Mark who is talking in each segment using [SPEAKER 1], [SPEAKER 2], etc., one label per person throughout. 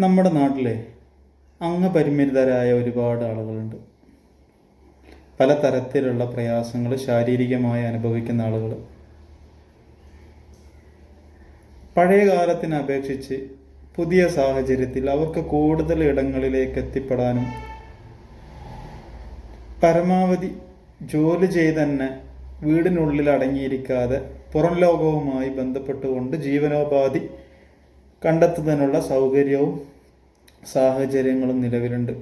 [SPEAKER 1] നമ്മുടെ നാട്ടിലെ അംഗപരിമിതരായ ഒരുപാട് ആളുകളുണ്ട്. പല തരത്തിലുള്ള പ്രയാസങ്ങൾ ശാരീരികമായി അനുഭവിക്കുന്ന ആളുകൾ പഴയ കാലത്തിനെ അപേക്ഷിച്ച് പുതിയ സാഹചര്യത്തിൽ അവർക്ക് കൂടുതൽ ഇടങ്ങളിലേക്ക് എത്തിപ്പെടാനും പരമാവധി ജോലി ചെയ്ത് തന്നെ വീടിനുള്ളിൽ അടങ്ങിയിരിക്കാതെ പുറം ലോകവുമായി ബന്ധപ്പെട്ടുകൊണ്ട് ജീവനോപാധി കണ്ടെത്തുന്നതിനുള്ള സൗകര്യവും സാഹചര്യങ്ങളും നിലവിലുണ്ട്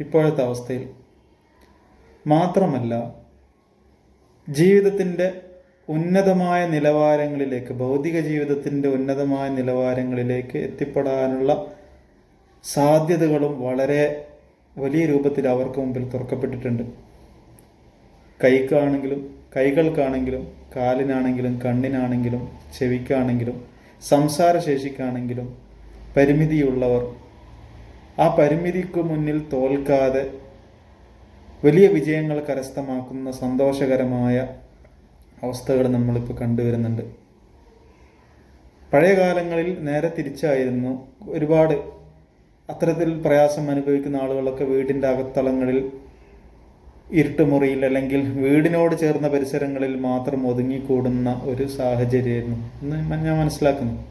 [SPEAKER 1] ഇപ്പോഴത്തെ അവസ്ഥയിൽ. മാത്രമല്ല ജീവിതത്തിന്റെ ഉന്നതമായ നിലവാരങ്ങളിലേക്ക് ഭൗതിക ജീവിതത്തിന്റെ ഉന്നതമായ നിലവാരങ്ങളിലേക്ക് എത്തിപ്പെടാനുള്ള സാധ്യതകളും വളരെ വലിയ രൂപത്തിൽ അവർക്ക് മുമ്പിൽ തുറക്കപ്പെട്ടിട്ടുണ്ട്. കൈക്കാണെങ്കിലും കൈകൾക്കാണെങ്കിലും കാലിനാണെങ്കിലും കണ്ണിനാണെങ്കിലും ചെവിക്കാണെങ്കിലും സംസാരശേഷിക്കാണെങ്കിലും പരിമിതിയുള്ളവർ ആ പരിമിതിക്ക് മുന്നിൽ തോൽക്കാതെ വലിയ വിജയങ്ങൾ കരസ്ഥമാക്കുന്ന സന്തോഷകരമായ അവസ്ഥകൾ നമ്മളിപ്പോൾ കണ്ടുവരുന്നുണ്ട്. പഴയ കാലങ്ങളിൽ നേരെ തിരിച്ചായിരുന്നു ഒരുപാട് അത്തരത്തിൽ പ്രയാസം അനുഭവിക്കുന്ന ആളുകളൊക്കെ വീടിന്റെ അകത്തളങ്ങളിൽ ഇരുട്ടുമുറിയിൽ അല്ലെങ്കിൽ വീടിനോട് ചേർന്ന പരിസരങ്ങളിൽ മാത്രം ഒതുങ്ങിക്കൂടുന്ന ഒരു സാഹചര്യമായിരുന്നു. എന്ന് ഞാൻ മനസ്സിലാക്കുന്നു.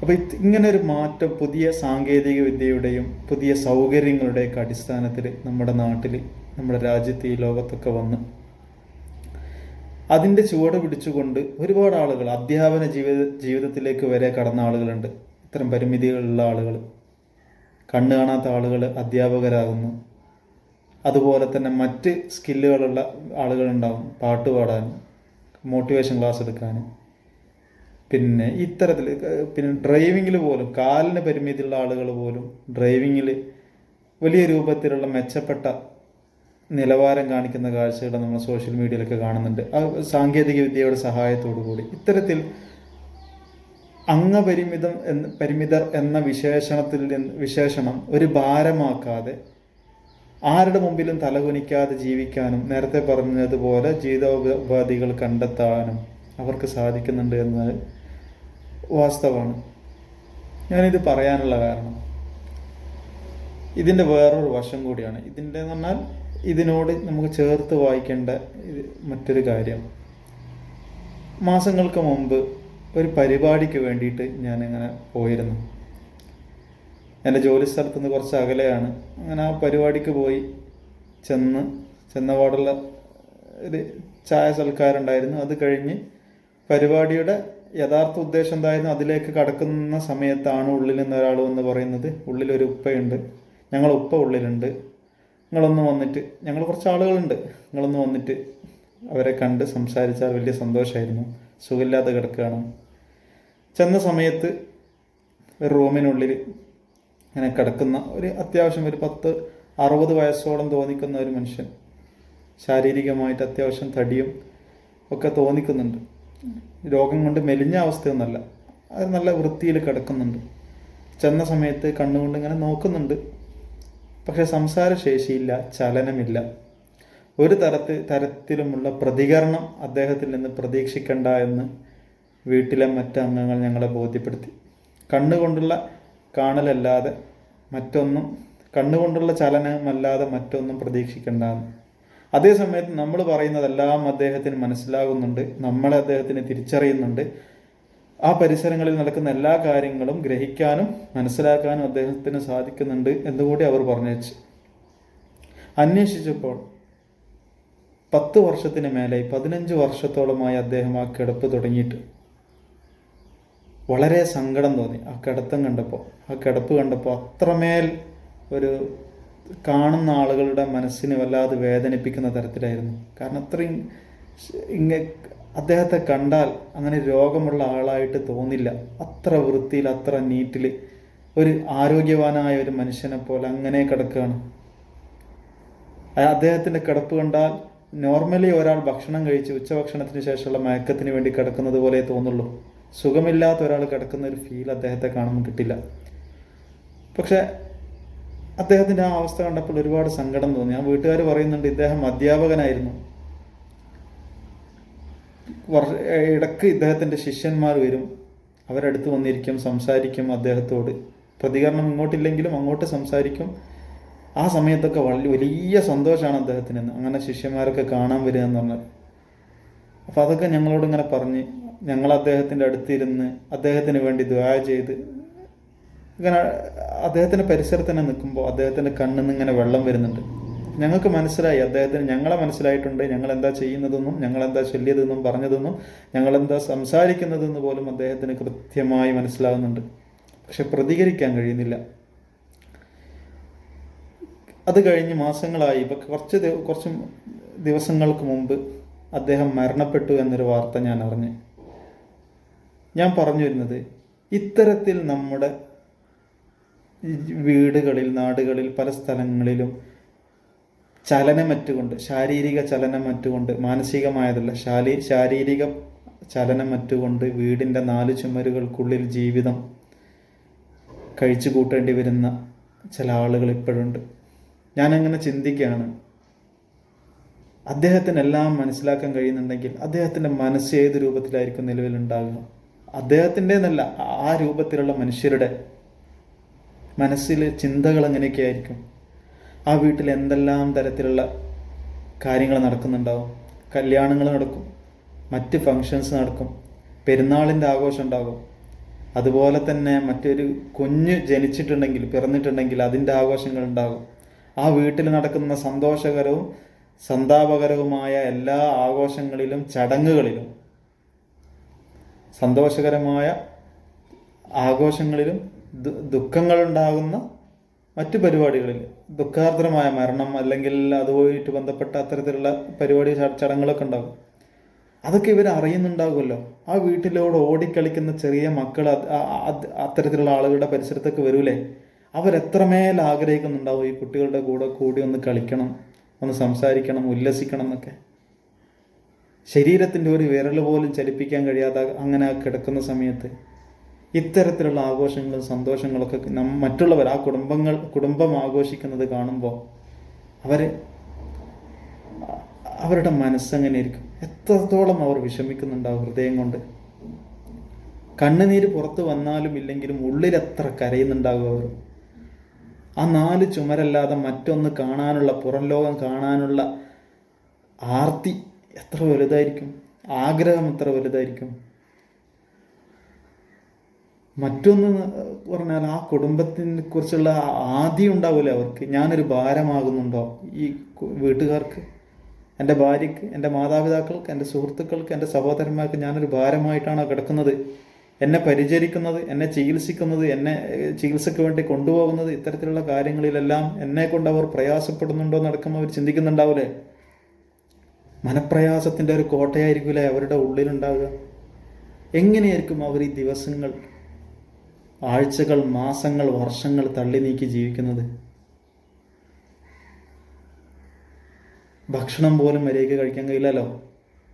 [SPEAKER 1] അപ്പോൾ ഇങ്ങനെ ഒരു മാറ്റം പുതിയ സാങ്കേതിക വിദ്യയുടെയും പുതിയ സൗകര്യങ്ങളുടെയൊക്കെ അടിസ്ഥാനത്തിൽ നമ്മുടെ നാട്ടിൽ നമ്മുടെ രാജ്യത്ത് ഈ ലോകത്തൊക്കെ വന്ന് അതിന്റെ ചുവട് പിടിച്ചുകൊണ്ട് ഒരുപാട് ആളുകൾ അധ്യാപന ജീവിത ജീവിതത്തിലേക്ക് വരെ കടന്ന ആളുകളുണ്ട്. ഇത്തരം പരിമിതികളുള്ള ആളുകൾ കണ്ണു കാണാത്ത ആളുകൾ അധ്യാപകരാകുന്നു. അതുപോലെ തന്നെ മറ്റ് സ്കില്ലുകളുള്ള ആളുകളുണ്ടാവും പാട്ട് പാടാൻ മോട്ടിവേഷൻ ക്ലാസ് എടുക്കാൻ. പിന്നെ ഇത്തരത്തിൽ പിന്നെ ഡ്രൈവിങ്ങിൽ പോലും കാലിന് പരിമിതിയുള്ള ആളുകൾ പോലും ഡ്രൈവിങ്ങിൽ വലിയ രൂപത്തിലുള്ള മെച്ചപ്പെട്ട നിലവാരം കാണിക്കുന്ന കാഴ്ചകൾ നമ്മൾ സോഷ്യൽ മീഡിയയിലൊക്കെ കാണുന്നുണ്ട്. സാങ്കേതിക വിദ്യയുടെ സഹായത്തോടു കൂടി. ഇത്തരത്തിൽ അംഗപരിമിതം എന്ന് പരിമിതർ എന്ന വിശേഷണത്തിൽ വിശേഷണം ഒരു ഭാരമാക്കാതെ ആരുടെ മുമ്പിലും തലകുനിക്കാതെ ജീവിക്കാനും നേരത്തെ പറഞ്ഞതുപോലെ ജീവിതോപാധികൾ കണ്ടെത്താനും അവർക്ക് സാധിക്കുന്നുണ്ട് എന്നത് വാസ്തവമാണ്. ഞാനിത് പറയാനുള്ള കാരണം. ഇതിന്റെ വേറൊരു വശം കൂടിയാണ്. ഇതിന്റെ എന്ന് പറഞ്ഞാൽ ഇതിനോട് നമുക്ക് ചേർത്ത് വായിക്കേണ്ട മറ്റൊരു കാര്യം. മാസങ്ങൾക്ക് മുമ്പ് ഒരു പരിപാടിക്ക് വേണ്ടിയിട്ട് ഞാനിങ്ങനെ പോയിരുന്നു. എന്റെ ജോലി സ്ഥലത്ത് നിന്ന് കുറച്ച് അകലെയാണ്. അങ്ങനെ ആ പരിപാടിക്ക് പോയി ചെന്ന് ചെന്ന പാടുള്ള ഒരു ചായ സൽക്കാരുണ്ടായിരുന്നു. അത് കഴിഞ്ഞ് പരിപാടിയുടെ യഥാർത്ഥ ഉദ്ദേശം എന്തായിരുന്നു? അതിലേക്ക് കടക്കുന്ന സമയത്താണ് ഉള്ളിൽ നിന്ന് ഒരാൾ വന്ന് പറയുന്നത് ഉള്ളിലൊരു ഉപ്പയുണ്ട്. ഞങ്ങൾ ഉപ്പ ഉള്ളിലുണ്ട്. നിങ്ങളൊന്ന് വന്നിട്ട് ഞങ്ങൾ കുറച്ച് ആളുകളുണ്ട്. നിങ്ങളൊന്ന് വന്നിട്ട് അവരെ കണ്ട് സംസാരിച്ചാൽ വലിയ സന്തോഷമായിരുന്നു സുഖമില്ലാതെ കിടക്കുകയാണ്. ചെന്ന സമയത്ത് ഒരു റൂമിനുള്ളിൽ അങ്ങനെ കിടക്കുന്ന ഒരു അത്യാവശ്യം ഒരു പത്ത് അറുപത് വയസ്സോളം തോന്നിക്കുന്ന ഒരു മനുഷ്യൻ. ശാരീരികമായിട്ട് അത്യാവശ്യം തടിയും ഒക്കെ തോന്നിക്കുന്നുണ്ട്. രോഗം കൊണ്ട് മെലിഞ്ഞ അവസ്ഥയൊന്നുമല്ല അത് നല്ല വൃത്തിയിൽ കിടക്കുന്നുണ്ട്. ചെന്ന സമയത്ത് കണ്ണുകൊണ്ട് ഇങ്ങനെ നോക്കുന്നുണ്ട്. പക്ഷെ സംസാരശേഷിയില്ല ചലനമില്ല. ഒരു തരത്തിൽ തരത്തിലുമുള്ള പ്രതികരണം അദ്ദേഹത്തിൽ നിന്ന് പ്രതീക്ഷിക്കണ്ട എന്ന് വീട്ടിലെ മറ്റ് അംഗങ്ങൾ ഞങ്ങളെ ബോധ്യപ്പെടുത്തി. കണ്ണുകൊണ്ടുള്ള കാണലല്ലാതെ മറ്റൊന്നും കണ്ണുകൊണ്ടുള്ള ചലനമല്ലാതെ മറ്റൊന്നും പ്രതീക്ഷിക്കേണ്ടെന്ന്. അതേ സമയത്ത് നമ്മൾ പറയുന്നതെല്ലാം അദ്ദേഹത്തിന് മനസ്സിലാകുന്നുണ്ട് നമ്മളെ അദ്ദേഹത്തിന് തിരിച്ചറിയുന്നുണ്ട്. ആ പരിസരങ്ങളിൽ നടക്കുന്ന എല്ലാ കാര്യങ്ങളും ഗ്രഹിക്കാനും മനസ്സിലാക്കാനും അദ്ദേഹത്തിന് സാധിക്കുന്നുണ്ട് എന്നുകൂടി അവർ പറഞ്ഞു അന്വേഷിച്ചപ്പോൾ പത്ത് വർഷത്തിന് മേലെ പതിനഞ്ച് വർഷത്തോളമായി അദ്ദേഹം ആ കിടപ്പ് തുടങ്ങിയിട്ട്. വളരെ സങ്കടം തോന്നി. ആ കിടത്തം കണ്ടപ്പോൾ ആ കിടപ്പ് കണ്ടപ്പോൾ അത്രമേൽ ഒരു കാണുന്ന ആളുകളുടെ മനസ്സിനെ വല്ലാതെ വേദനിപ്പിക്കുന്ന തരത്തിലായിരുന്നു. കാരണം അത്രയും ഇങ്ങ അദ്ദേഹത്തെ കണ്ടാൽ അങ്ങനെ രോഗമുള്ള ആളായിട്ട് തോന്നില്ല. അത്ര വൃത്തിയിൽ അത്ര നീറ്റിൽ ഒരു ആരോഗ്യവാനായ ഒരു മനുഷ്യനെ പോലെ അങ്ങനെ കിടക്കുകയാണ്. അദ്ദേഹത്തിന്റെ കിടപ്പ് കണ്ടാൽ നോർമലി ഒരാൾ ഭക്ഷണം കഴിച്ച് ഉച്ചഭക്ഷണത്തിന് ശേഷമുള്ള മയക്കത്തിന് വേണ്ടി കിടക്കുന്നത് പോലെ തോന്നുള്ളൂ. സുഖമില്ലാത്ത ഒരാൾ കിടക്കുന്ന ഒരു ഫീൽ അദ്ദേഹത്തെ കാണുമ്പോൾ കിട്ടില്ല. പക്ഷെ അദ്ദേഹത്തിന്റെ ആ അവസ്ഥ കണ്ടപ്പോൾ ഒരുപാട് സങ്കടം തോന്നി. ആ വീട്ടുകാർ പറയുന്നുണ്ട് ഇദ്ദേഹം അധ്യാപകനായിരുന്നു. വർഷ ഇടയ്ക്ക് ഇദ്ദേഹത്തിന്റെ ശിഷ്യന്മാർ വരും. അവരടുത്ത് വന്നിരിക്കും സംസാരിക്കും അദ്ദേഹത്തോട്. പ്രതികരണം ഇങ്ങോട്ടില്ലെങ്കിലും അങ്ങോട്ട് സംസാരിക്കും. ആ സമയത്തൊക്കെ വലിയ വലിയ സന്തോഷമാണ് അദ്ദേഹത്തിന്. അങ്ങനെ ശിഷ്യന്മാരൊക്കെ കാണാൻ വരിക എന്ന് പറഞ്ഞാൽ. അപ്പോൾ അതൊക്കെ ഞങ്ങളോട് ഇങ്ങനെ പറഞ്ഞ് ഞങ്ങൾ അദ്ദേഹത്തിന്റെ അടുത്തിരുന്ന് അദ്ദേഹത്തിന് വേണ്ടി ദ്വാ ചെയ്ത് ഇങ്ങനെ അദ്ദേഹത്തിന്റെ പരിസരത്ത് തന്നെ നിൽക്കുമ്പോൾ അദ്ദേഹത്തിന്റെ കണ്ണിൽ നിന്ന് ഇങ്ങനെ വെള്ളം വരുന്നുണ്ട്. ഞങ്ങൾക്ക് മനസ്സിലായി അദ്ദേഹത്തിന് ഞങ്ങളെ മനസ്സിലായിട്ടുണ്ട്. ഞങ്ങൾ എന്താ ചെയ്യുന്നതെന്നും ഞങ്ങൾ എന്താ ചൊല്ലിയതെന്നും പറഞ്ഞതെന്നും ഞങ്ങൾ എന്താ സംസാരിക്കുന്നതെന്ന് പോലും അദ്ദേഹത്തിന് കൃത്യമായി മനസ്സിലാകുന്നുണ്ട് പക്ഷെ പ്രതികരിക്കാൻ കഴിയുന്നില്ല. അത് കഴിഞ്ഞ് മാസങ്ങളായി. ഇപ്പം കുറച്ച് കുറച്ച് ദിവസങ്ങൾക്ക് മുമ്പ് അദ്ദേഹം മരണപ്പെട്ടു എന്നൊരു വാർത്ത ഞാൻ അറിഞ്ഞു. ഞാൻ പറഞ്ഞു വരുന്നത് ഇത്തരത്തിൽ നമ്മുടെ വീടുകളിൽ നാടുകളിൽ പല സ്ഥലങ്ങളിലും ചലനമറ്റുകൊണ്ട് ശാരീരിക ചലനമറ്റുകൊണ്ട് മാനസികമായതല്ല ശാലീ ശാരീരിക ചലനമറ്റുകൊണ്ട് വീടിന്റെ നാല് ചുമരുകൾക്കുള്ളിൽ ജീവിതം കഴിച്ചു കൂട്ടേണ്ടി വരുന്ന ചില ആളുകൾ ഇപ്പോഴുണ്ട്. ഞാനങ്ങനെ ചിന്തിക്കുകയാണ്. അദ്ദേഹത്തിന് എല്ലാം മനസ്സിലാക്കാൻ കഴിയുന്നുണ്ടെങ്കിൽ അദ്ദേഹത്തിന്റെ മനസ്സ് രൂപത്തിലായിരിക്കും നിലവിലുണ്ടാകുക? അദ്ദേഹത്തിന്റെ എന്നല്ല ആ രൂപത്തിലുള്ള മനുഷ്യരുടെ മനസ്സിലെ ചിന്തകൾ എങ്ങനെയൊക്കെ ആയിരിക്കും ആ വീട്ടിൽ എന്തെല്ലാം തരത്തിലുള്ള കാര്യങ്ങൾ നടക്കുന്നുണ്ടാവും. കല്യാണങ്ങൾ നടക്കും മറ്റ് ഫങ്ഷൻസ് നടക്കും പെരുന്നാളിന്റെ ആഘോഷം ഉണ്ടാകും. അതുപോലെ തന്നെ മറ്റൊരു കുഞ്ഞ് ജനിച്ചിട്ടുണ്ടെങ്കിൽ പിറന്നിട്ടുണ്ടെങ്കിൽ അതിന്റെ ആഘോഷങ്ങൾ ഉണ്ടാകും. ആ വീട്ടിൽ നടക്കുന്ന സന്തോഷകരവും സന്താപകരവുമായ എല്ലാ ആഘോഷങ്ങളിലും ചടങ്ങുകളിലും സന്തോഷകരമായ ആഘോഷങ്ങളിലും ദുഃഖങ്ങളുണ്ടാകുന്ന മറ്റ് പരിപാടികളിൽ ദുഃഖാർദ്രമായ മരണം അല്ലെങ്കിൽ അതുമായിട്ട് ബന്ധപ്പെട്ട അത്തരത്തിലുള്ള പരിപാടി ചടങ്ങുകളൊക്കെ ഉണ്ടാകും. അതൊക്കെ ഇവർ അറിയുന്നുണ്ടാകുമല്ലോ. ആ വീട്ടിലൂടെ ഓടിക്കളിക്കുന്ന ചെറിയ മക്കൾ അത്തരത്തിലുള്ള ആളുകളുടെ പരിസരത്തൊക്കെ വരൂലേ? അവരെത്രമേൽ ആഗ്രഹിക്കുന്നുണ്ടാവും ഈ കുട്ടികളുടെ കൂടെ കൂടി ഒന്ന് കളിക്കണം ഒന്ന് സംസാരിക്കണം ഉല്ലസിക്കണം എന്നൊക്കെ? ശരീരത്തിന്റെ ഒരു വിരൽ പോലും ചലിപ്പിക്കാൻ കഴിയാതെ അങ്ങനെ കിടക്കുന്ന സമയത്ത് ഇത്തരത്തിലുള്ള ആഘോഷങ്ങളും സന്തോഷങ്ങളൊക്കെ നം മറ്റുള്ളവർ ആ കുടുംബങ്ങൾ കുടുംബം ആഘോഷിക്കുന്നത് കാണുമ്പോൾ അവർ അവരുടെ മനസ്സങ്ങനെ ഇരിക്കും. എത്രത്തോളം അവർ വിഷമിക്കുന്നുണ്ടാവും ഹൃദയം കൊണ്ട്. കണ്ണുനീര് പുറത്ത് വന്നാലും ഇല്ലെങ്കിലും ഉള്ളിൽ എത്ര കരയുന്നുണ്ടാകും അവർ. ആ നാല് ചുമരല്ലാതെ മറ്റൊന്ന് കാണാനുള്ള പുറം ലോകം കാണാനുള്ള ആർത്തി എത്ര വലുതായിരിക്കും? ആഗ്രഹം എത്ര വലുതായിരിക്കും? മറ്റൊന്ന് പറഞ്ഞാൽ ആ കുടുംബത്തിനെ കുറിച്ചുള്ള ആദ്യം ഉണ്ടാവില്ല അവർക്ക്? ഞാനൊരു ഭാരമാകുന്നുണ്ടോ ഈ വീട്ടുകാർക്ക്? എന്റെ ഭാര്യയ്ക്ക് എന്റെ മാതാപിതാക്കൾക്ക് എന്റെ സുഹൃത്തുക്കൾക്ക് എന്റെ സഹോദരന്മാർക്ക് ഞാനൊരു ഭാരമായിട്ടാണോ കിടക്കുന്നത്? എന്നെ പരിചരിക്കുന്നത് എന്നെ ചികിത്സിക്കുന്നത് എന്നെ ചികിത്സയ്ക്ക് വേണ്ടി കൊണ്ടുപോകുന്നത് ഇത്തരത്തിലുള്ള കാര്യങ്ങളിലെല്ലാം എന്നെ കൊണ്ട് അവർ പ്രയാസപ്പെടുന്നുണ്ടോ നടക്കുമ്പോൾ അവർ ചിന്തിക്കുന്നുണ്ടാവില്ലേ മനപ്രയാസത്തിന്റെ ഒരു കോട്ടയായിരിക്കില്ലേ അവരുടെ ഉള്ളിലുണ്ടാവുക? എങ്ങനെയായിരിക്കും അവർ ഈ ദിവസങ്ങൾ ആഴ്ചകൾ മാസങ്ങൾ വർഷങ്ങൾ തള്ളി നീക്കി ജീവിക്കുന്നത്? ഭക്ഷണം പോലും മര്യാദയ്ക്ക് കഴിക്കാൻ കഴിയില്ലല്ലോ.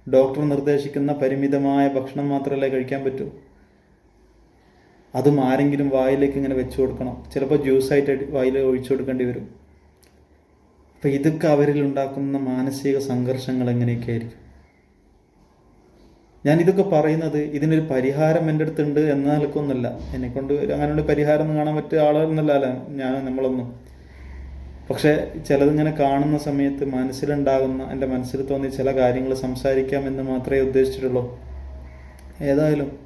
[SPEAKER 1] ഡോക്ടർ നിർദ്ദേശിക്കുന്ന പരിമിതമായ ഭക്ഷണം മാത്രമല്ലേ കഴിക്കാൻ പറ്റൂ. അതും ആരെങ്കിലും വായിലേക്ക് ഇങ്ങനെ വെച്ചു കൊടുക്കണം. ചിലപ്പോൾ ജ്യൂസായിട്ട് വായിൽ ഒഴിച്ചു കൊടുക്കേണ്ടി വരും. അപ്പം ഇതൊക്കെ അവരിൽ ഉണ്ടാക്കുന്ന മാനസിക സംഘർഷങ്ങൾ എങ്ങനെയൊക്കെ ആയിരിക്കും ഞാൻ ഇതൊക്കെ പറയുന്നത് ഇതിനൊരു പരിഹാരം എന്റെ അടുത്തുണ്ട് എന്ന നിലക്കൊന്നുമല്ല. എന്നെ കൊണ്ട് അങ്ങനെയുള്ള പരിഹാരം കാണാൻ പറ്റിയ ആളൊന്നല്ല ഞാൻ നമ്മളൊന്നും. പക്ഷേ ചിലതിങ്ങനെ കാണുന്ന സമയത്ത് മനസ്സിലുണ്ടാകുന്ന എന്റെ മനസ്സിൽ തോന്നിയ ചില കാര്യങ്ങൾ സംസാരിക്കാമെന്ന് മാത്രമേ ഉദ്ദേശിച്ചിട്ടുള്ളൂ. ഏതായാലും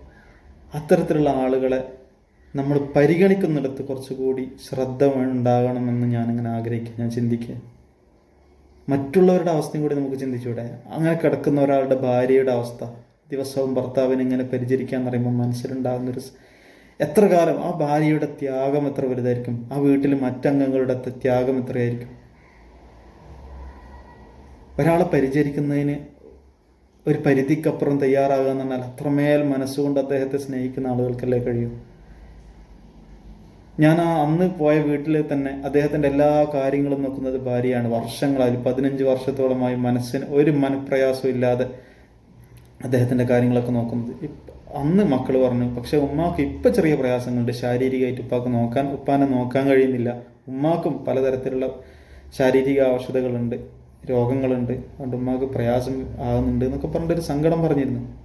[SPEAKER 1] അത്തരത്തിലുള്ള ആളുകളെ നമ്മൾ പരിഗണിക്കുന്നിടത്ത് കുറച്ചുകൂടി ശ്രദ്ധ ഉണ്ടാകണമെന്ന് ഞാനിങ്ങനെ ആഗ്രഹിക്കുക ഞാൻ ചിന്തിക്കുക മറ്റുള്ളവരുടെ അവസ്ഥയും കൂടി നമുക്ക് ചിന്തിച്ചൂടെ? അങ്ങനെ കിടക്കുന്ന ഒരാളുടെ ഭാര്യയുടെ അവസ്ഥ ദിവസവും ഭർത്താവിനെ ഇങ്ങനെ പരിചരിക്കാൻ എന്ന് പറയുമ്പോൾ മനസ്സിലുണ്ടാകുന്നൊരു എത്ര കാലം ആ ഭാര്യയുടെ ത്യാഗം എത്ര വലുതായിരിക്കും? ആ വീട്ടിൽ മറ്റംഗങ്ങളുടെ ത്യാഗം എത്രയായിരിക്കും? ഒരാളെ പരിചരിക്കുന്നതിന് ഒരു പരിധിക്കപ്പുറം തയ്യാറാകുക എന്ന് പറഞ്ഞാൽ അത്രമേൽ മനസ്സുകൊണ്ട് അദ്ദേഹത്തെ സ്നേഹിക്കുന്ന ആളുകൾക്കല്ലേ കഴിയൂ? ഞാൻ ആ അന്ന് പോയ വീട്ടിൽ തന്നെ അദ്ദേഹത്തിന്റെ എല്ലാ കാര്യങ്ങളും നോക്കുന്നത് ഭാര്യയാണ്. വർഷങ്ങളായി പതിനഞ്ച് വർഷത്തോളമായി മനസ്സിന് ഒരു മനപ്രയാസവും ഇല്ലാതെ അദ്ദേഹത്തിന്റെ കാര്യങ്ങളൊക്കെ നോക്കുന്നത്. അന്ന് മക്കൾ പറഞ്ഞു പക്ഷെ ഉമ്മാക്ക് ഇപ്പം ചെറിയ പ്രയാസങ്ങളുണ്ട്. ശാരീരികമായിട്ട് ഉപ്പാക്ക് നോക്കാൻ ഉപ്പാനെ നോക്കാൻ കഴിയുന്നില്ല. ഉമ്മാക്കും പലതരത്തിലുള്ള ശാരീരിക ആവശ്യതകളുണ്ട് രോഗങ്ങളുണ്ട്. അതുകൊണ്ട് ഉമ്മാക്ക് പ്രയാസം ആകുന്നുണ്ട് എന്നൊക്കെ പറഞ്ഞിട്ടൊരു സങ്കടം പറഞ്ഞിരുന്നു.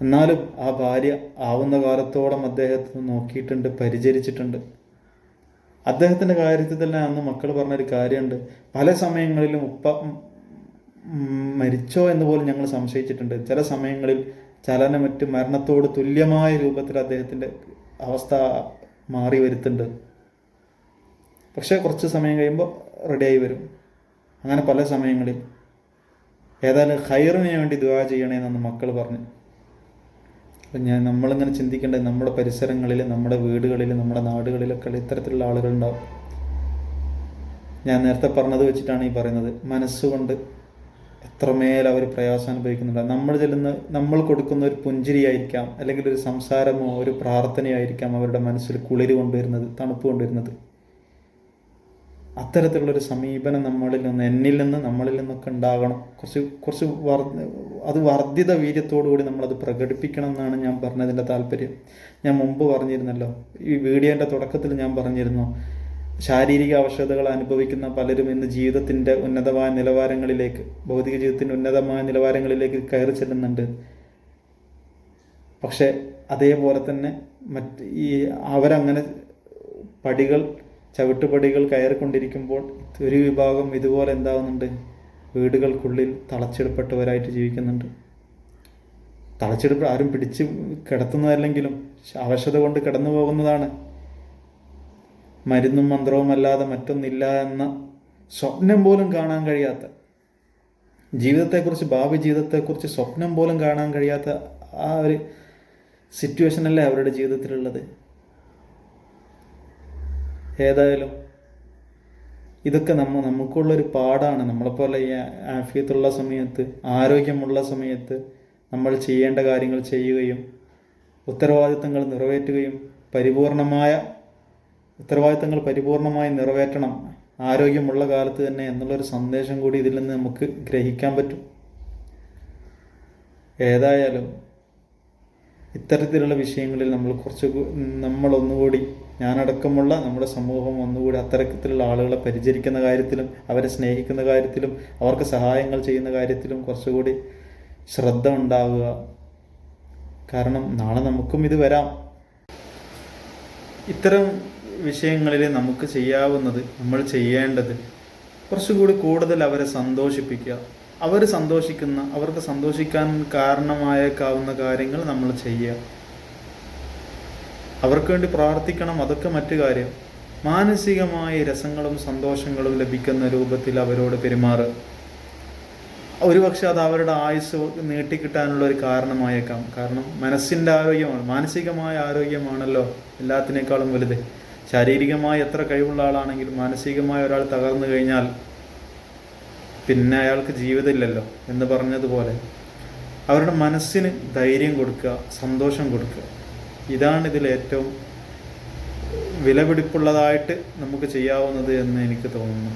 [SPEAKER 1] എന്നാലും ആ ഭാര്യ ആവുന്ന കാലത്തോളം അദ്ദേഹത്തെ നോക്കിയിട്ടുണ്ട് പരിചരിച്ചിട്ടുണ്ട്. അദ്ദേഹത്തിന്റെ കാര്യത്തിൽ തന്നെ അന്ന് മക്കൾ പറഞ്ഞൊരു കാര്യമുണ്ട്. പല സമയങ്ങളിലും ഉപ്പ മരിച്ചോ എന്ന് പോലും ഞങ്ങൾ സംശയിച്ചിട്ടുണ്ട്. ചില സമയങ്ങളിൽ ചലനമറ്റ് മരണത്തോട് തുല്യമായ രൂപത്തിൽ അദ്ദേഹത്തിന്റെ അവസ്ഥ മാറി വരുത്തുന്നുണ്ട്. പക്ഷേ കുറച്ച് സമയം കഴിയുമ്പോൾ റെഡിയായി വരും. അങ്ങനെ പല സമയങ്ങളിൽ. ഏതായാലും ഹൈറിന് വേണ്ടി ദുവാ ചെയ്യണേന്നാണ് മക്കൾ പറഞ്ഞു. അപ്പം ഞാൻ നമ്മളിങ്ങനെ ചിന്തിക്കേണ്ടത് നമ്മുടെ പരിസരങ്ങളിൽ നമ്മുടെ വീടുകളിൽ നമ്മുടെ നാടുകളിലൊക്കെ ഇത്തരത്തിലുള്ള ആളുകളുണ്ടാവും. ഞാൻ നേരത്തെ പറഞ്ഞത് വെച്ചിട്ടാണ് ഈ പറയുന്നത്. മനസ്സുകൊണ്ട് എത്രമേൽ അവർ പ്രയാസം അനുഭവിക്കുന്നുണ്ട്. നമ്മൾ ചെല്ലുന്ന നമ്മൾ കൊടുക്കുന്ന ഒരു പുഞ്ചിരിയായിരിക്കാം അല്ലെങ്കിൽ ഒരു സംസാരമോ ഒരു പ്രാർത്ഥനയായിരിക്കാം അവരുടെ മനസ്സിൽ കുളിര് കൊണ്ടുവരുന്നത് തണുപ്പ് കൊണ്ടുവരുന്നത്. അത്തരത്തിലുള്ളൊരു സമീപനം നമ്മളിൽ നിന്ന് എന്നിൽ നിന്ന് നമ്മളിൽ നിന്നൊക്കെ ഉണ്ടാകണം. കുറച്ച് കുറച്ച് വർ അത് വർദ്ധിത വീര്യത്തോടു കൂടി നമ്മളത് പ്രകടിപ്പിക്കണം എന്നാണ് ഞാൻ പറഞ്ഞതിന്റെ താല്പര്യം. ഞാൻ മുമ്പ് പറഞ്ഞിരുന്നല്ലോ ഈ വീഡിയോന്റെ തുടക്കത്തിൽ ഞാൻ പറഞ്ഞിരുന്നു ശാരീരിക അവശതകൾ അനുഭവിക്കുന്ന പലരും ഇന്ന് ജീവിതത്തിന്റെ ഉന്നതമായ നിലവാരങ്ങളിലേക്ക് ഭൗതിക ജീവിതത്തിന്റെ ഉന്നതമായ നിലവാരങ്ങളിലേക്ക് കയറി ചെല്ലുന്നുണ്ട്. പക്ഷേ അതേപോലെ തന്നെ മറ്റ് ഈ അവരങ്ങനെ പടികൾ ചവിട്ടുപടികൾ കയറിക്കൊണ്ടിരിക്കുമ്പോൾ ഒരു വിഭാഗം ഇതുപോലെ എന്താകുന്നുണ്ട് വീടുകൾക്കുള്ളിൽ തളച്ചിടപ്പെട്ടവരായിട്ട് ജീവിക്കുന്നുണ്ട്. തളച്ചെടുപ്പ് ആരും പിടിച്ച് കിടത്തുന്നതല്ലെങ്കിലും അവശത കൊണ്ട് കിടന്നു പോകുന്നതാണ്. മരുന്നും മന്ത്രവും അല്ലാതെ മറ്റൊന്നില്ല എന്ന സ്വപ്നം പോലും കാണാൻ കഴിയാത്ത ജീവിതത്തെക്കുറിച്ച് ഭാവി ജീവിതത്തെക്കുറിച്ച് സ്വപ്നം പോലും കാണാൻ കഴിയാത്ത ആ ഒരു സിറ്റുവേഷനല്ലേ അവരുടെ ജീവിതത്തിലുള്ളത്. ഏതായാലും ഇതൊക്കെ നമ്മൾ നമുക്കുള്ളൊരു പാടാണ്. നമ്മളെപ്പോലെ ഈ ആഫിയത്തുള്ള സമയത്ത് ആരോഗ്യമുള്ള സമയത്ത് നമ്മൾ ചെയ്യേണ്ട കാര്യങ്ങൾ ചെയ്യുകയും ഉത്തരവാദിത്തങ്ങൾ നിറവേറ്റുകയും പരിപൂർണമായ ഉത്തരവാദിത്തങ്ങൾ പരിപൂർണമായി നിറവേറ്റണം ആരോഗ്യമുള്ള കാലത്ത് തന്നെ എന്നുള്ളൊരു സന്ദേശം കൂടി ഇതിൽ നിന്ന് നമുക്ക് ഗ്രഹിക്കാൻ പറ്റും. ഏതായാലും ഇത്തരത്തിലുള്ള വിഷയങ്ങളിൽ നമ്മൾ കുറച്ച് നമ്മൾ ഒന്നുകൂടി ഞാനടക്കമുള്ള നമ്മുടെ സമൂഹം ഒന്നുകൂടി അത്തരത്തിലുള്ള ആളുകളെ പരിചരിക്കുന്ന കാര്യത്തിലും അവരെ സ്നേഹിക്കുന്ന കാര്യത്തിലും അവർക്ക് സഹായങ്ങൾ ചെയ്യുന്ന കാര്യത്തിലും കുറച്ചുകൂടി ശ്രദ്ധ ഉണ്ടാവുക. കാരണം നാളെ നമുക്കും ഇത് വരാം. ഇത്തരം വിഷയങ്ങളിൽ നമുക്ക് ചെയ്യാവുന്നത് നമ്മൾ ചെയ്യേണ്ടത് കുറച്ചുകൂടി കൂടുതൽ അവരെ സന്തോഷിപ്പിക്കുക. അവർ സന്തോഷിക്കുന്ന അവർക്ക് സന്തോഷിക്കാൻ കാരണമായേക്കാവുന്ന കാര്യങ്ങൾ നമ്മൾ ചെയ്യുക. അവർക്ക് വേണ്ടി പ്രാർത്ഥിക്കണം അതൊക്കെ മറ്റു കാര്യം. മാനസികമായ രസങ്ങളും സന്തോഷങ്ങളും ലഭിക്കുന്ന രൂപത്തിൽ അവരോട് പെരുമാറുക ഒരുപക്ഷെ അത് അവരുടെ ആയുസ് നീട്ടിക്കിട്ടാനുള്ള ഒരു കാരണമായേക്കാം. കാരണം മനസ്സിന്റെ ആരോഗ്യമാണ് മാനസികമായ ആരോഗ്യമാണല്ലോ എല്ലാത്തിനേക്കാളും വലുത്. ശാരീരികമായി എത്ര കഴിവുള്ള ആളാണെങ്കിലും മാനസികമായ ഒരാൾ തകർന്നു കഴിഞ്ഞാൽ പിന്നെ അയാൾക്ക് ജീവിതമില്ലല്ലോ എന്ന് പറഞ്ഞതുപോലെ അവരുടെ മനസ്സിന് ധൈര്യം കൊടുക്കുക സന്തോഷം കൊടുക്കുക. ഇതാണ് ഇതിൽ ഏറ്റവും വിലപിടിപ്പുള്ളതായിട്ട് നമുക്ക് ചെയ്യാവുന്നത് എന്ന് എനിക്ക് തോന്നുന്നു.